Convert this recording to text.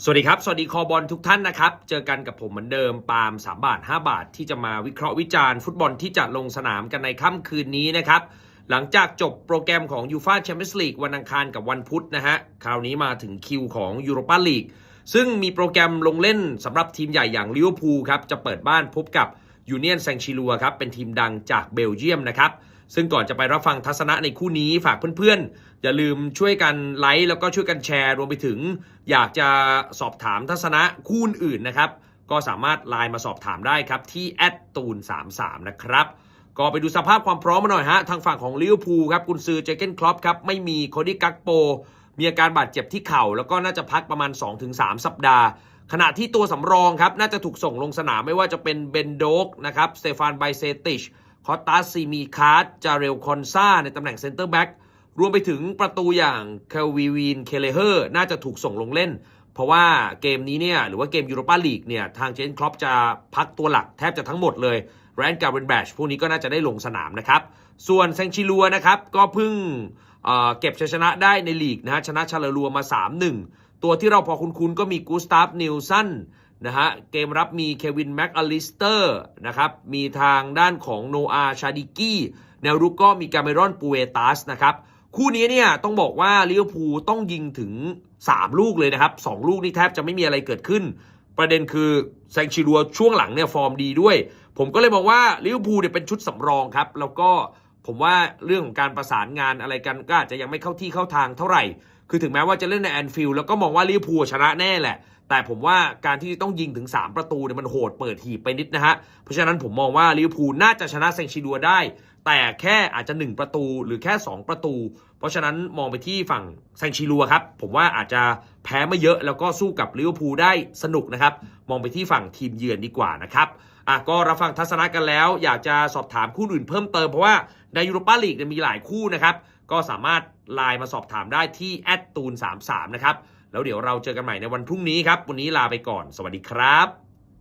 สวัสดีครับ สวัสดีคอบอลทุกท่านนะครับ เจอกันกับผมเหมือนเดิม ปาล์ม3บาท 5 บาท ที่จะมาวิเคราะห์วิจารณ์ฟุตบอลที่จะลงสนามกันในค่ำคืนนี้นะครับ หลังจากจบโปรแกรมของยูฟาแชมเปี้ยนส์ลีกวันอังคารกับวันพุธนะฮะ คราวนี้มาถึงคิวของยูโรปาลีก ซึ่งมีโปรแกรมลงเล่นสำหรับทีมใหญ่อย่างลิเวอร์พูลครับ จะเปิดบ้านพบกับยูเนียนแซงชิลัวครับ เป็นทีมดังจากเบลเยียมนะครับ ซึ่งก่อนจะไปรับฟังทัศนะในคู่นี้ฝากเพื่อนๆ อย่าลืมช่วยกันไลค์แล้วก็ช่วยกันแชร์รวมไปถึง อยากจะสอบถามทัศนะคู่อื่นนะครับ ก็สามารถไลน์มาสอบถามได้ครับที่แอดตูน33นะครับก็ไปดูสภาพความพร้อมมาหน่อยฮะ ทางฝั่งของลิเวอร์พูลครับกุนซือเจเกนคลอปครับ ไม่มีโคดี้กักโป มีอาการบาดเจ็บที่เข่า แล้วก็น่าจะพักประมาณ 2-3 สัปดาห์ ขณะที่ตัวสำรองครับ น่าจะถูกส่งลงสนามไม่ว่าจะเป็นเบนโดกนะครับสเตฟานไบเซติช คอตตาซีมีคาร์ดจาเรลคอนซาในตำแหน่งเซนเตอร์แบ็กรวมไปถึงประตูอย่างเคลวีวีนเคเลเฮอร์น่าจะถูกส่งลงเล่น เพราะว่าเกมนี้เนี่ยหรือว่าเกมยูโรปาลีกเนี่ยทางเจนครอปจะพักตัวหลักแทบจะทั้งหมดเลยแรนการ์เวนแบชพวกนี้ก็น่าจะได้ลงสนามนะครับ ส่วนแซงชิลัวนะครับ ก็เพิ่งเเก็บชัยชนะได้ในลีกนะฮะชนะชาลาลัวมา 3-1 ตัวที่เราพอคุ้นๆก็มีกูสตาฟนิลสัน นะฮะเกมรับมีเควินแม็กอลิสเตอร์นะครับมีทางด้านของโนอาชาดิกี้แนวรุกก็มีกาเมรอนปูเอตัสนะครับคู่นี้เนี่ยต้องบอกว่าลิเวอร์พูลต้องยิงถึง 3 ลูกเลยนะครับ 2 ลูกนี่แทบจะไม่มีอะไรเกิดขึ้น ประเด็นคือแซงชิลัวช่วงหลังเนี่ยฟอร์มดีด้วย ผมก็เลยมองว่าลิเวอร์พูลเนี่ยเป็นชุดสำรองครับแล้วก็ ผมว่าเรื่องของการประสานงานอะไรกันก็อาจจะยังไม่เข้าที่เข้าทางเท่าไหร่ คือถึงแม้ว่าจะเล่นในแอนฟิลด์แล้วก็มองว่าลิเวอร์พูลชนะแน่แหละ แต่ผมว่าการที่ต้องยิงถึง 3 ประตูเนี่ยมันโหดเปิดหีบไปนิดนะฮะ เพราะฉะนั้นผมมองว่าลิเวอร์พูลน่าจะชนะเซงชิดัวได้ แต่แค่อาจจะ 1 ประตูหรือแค่ 2 ประตู เพราะฉะนั้นมองไปที่ฝั่งแซงชิลัวครับผมว่าอาจจะแพ้ไม่เยอะแล้วก็สู้กับลิเวอร์พูลได้สนุกนะครับ มองไปที่ฝั่งทีมเยือนดีกว่านะครับ อะก็รับฟังทัศนะกันแล้ว อยากจะสอบถามคู่อื่นเพิ่มเติม เพราะว่าในยูโรปาลีกมีหลายคู่นะครับ ก็สามารถไลน์มาสอบถามได้ที่แอดตูน33นะครับแล้วเดี๋ยวเราเจอกันใหม่ในวันพรุ่งนี้ครับ วันนี้ลาไปก่อน สวัสดีครับ